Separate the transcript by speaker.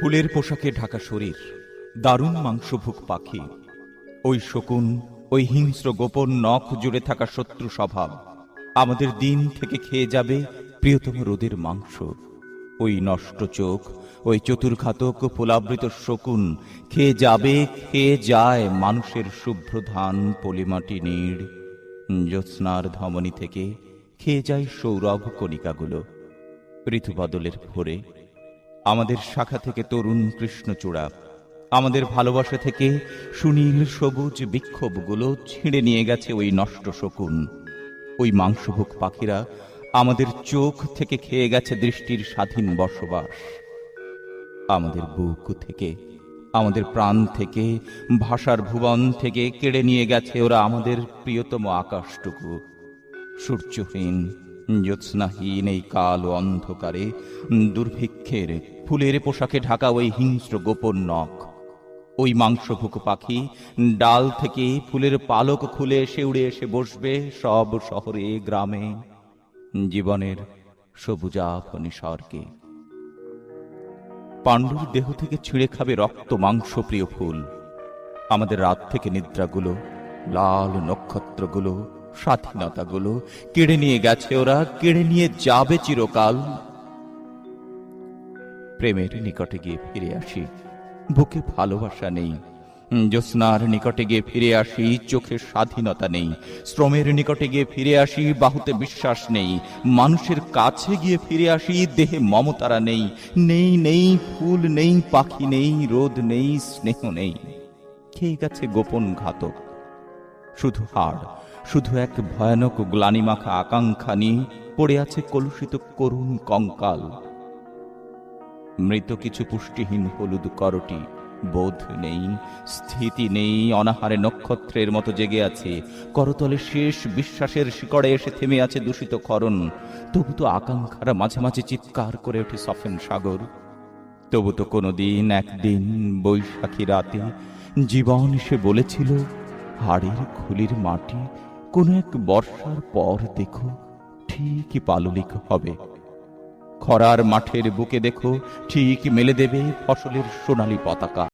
Speaker 1: ফুলের পোশাকে ঢাকা শরীর, দারুণ মাংসভুক পাখি, ওই শকুন, ওই হিংস্র গোপন নখ জুড়ে থাকা শত্রু স্বভাব, আমাদের দিন থেকে খেয়ে যাবে প্রিয়তম রোদের মাংস। ওই নষ্ট চোখ, ওই চতুর্ঘাতক ফুলাবৃত শকুন, খেয়ে যাবে, খেয়ে যায় মানুষের শুভ্র ধান পলিমাটি নীড়। জ্যোৎস্নার ধমনী থেকে খেয়ে যায় সৌরভ কণিকাগুলো, ঋতুবদলের ভোরে আমাদের শাখা থেকে তরুণ কৃষ্ণচূড়া। আমাদের ভালোবাসা থেকে সুনীল, সবুজ, বিক্ষোভগুলো ছিঁড়ে নিয়ে গেছে ওই নষ্ট শকুন। ওই মাংসভোগ পাখিরা আমাদের চোখ থেকে খেয়ে গেছে দৃষ্টির স্বাধীন বসবাস। আমাদের বুক থেকে, আমাদের প্রাণ থেকে, ভাষার ভুবন থেকে কেড়ে নিয়ে গেছে ওরা আমাদের প্রিয়তম আকাশটুকু। সূর্যহীন জ্যোৎস্নাহীন এই কালো অন্ধকারে দুর্ভিক্ষের ফুলের পোশাকে ঢাকা ওই হিংস্র গোপন নখ। ওই মাংসভুক পাখি ডাল থেকে ফুলের পালক খুলে এসে উড়ে এসে বসবে সব শহরে, গ্রামে। জীবনের সবুজাভ নিসর্গে পাণ্ডুর দেহ থেকে ছিঁড়ে খাবে রক্ত মাংস প্রিয় ফুল। আমাদের রাত থেকে নিদ্রাগুলো, লাল নক্ষত্রগুলো স্বাধীনতাগুলো কেড়ে নিয়ে গেছে ওরা, কেড়ে নিয়ে যাবে চিরকাল। প্রেমের নিকটে গিয়ে ফিরে আসি, বুকে ভালোবাসা নেই। জ্যোৎস্নার নিকটে গিয়ে ফিরে আসি, চোখে স্বাধীনতা নেই। শ্রমের নিকটে গিয়ে ফিরে আসি, বাহুতে বিশ্বাস নেই। মানুষের কাছে গিয়ে ফিরে আসি, দেহে মমতারা নেই। নেই নেই, ফুল নেই, পাখি নেই, রোদ নেই, স্নেহ নেই। খেয়ে গেছে গোপন ঘাতক? শুধু হাড়, শুধু এক ভয়ানক গ্লানিমাখা আকাঙ্ক্ষা নিয়ে পড়ে আছে কলুষিত করুণ কঙ্কাল। মৃত কিছু পুষ্টিহীন হলুদ করটি বোধ নেই, স্থিতি নেই, অনাহারে নক্ষত্রের মতো জেগে আছে। করতলে শেষ বিশ্বাসের শিকড়ে এসে থেমে আছে দূষিত ক্ষরণ তবু তো আকাঙ্ক্ষারা মাঝে মাঝে চিৎকার করে ওঠে সফেন সাগর। তবু তো কোনোদিন, একদিন বৈশাখী রাতে জীবন সে বলেছিল হাড়ের খুলির মাটি কোনো এক বর্ষার পর দেখো ঠিকই পাললিক হবে। খরার মাঠের বুকে দেখো ঠিক মেলে দেবে ফসলের সোনালি পতাকা।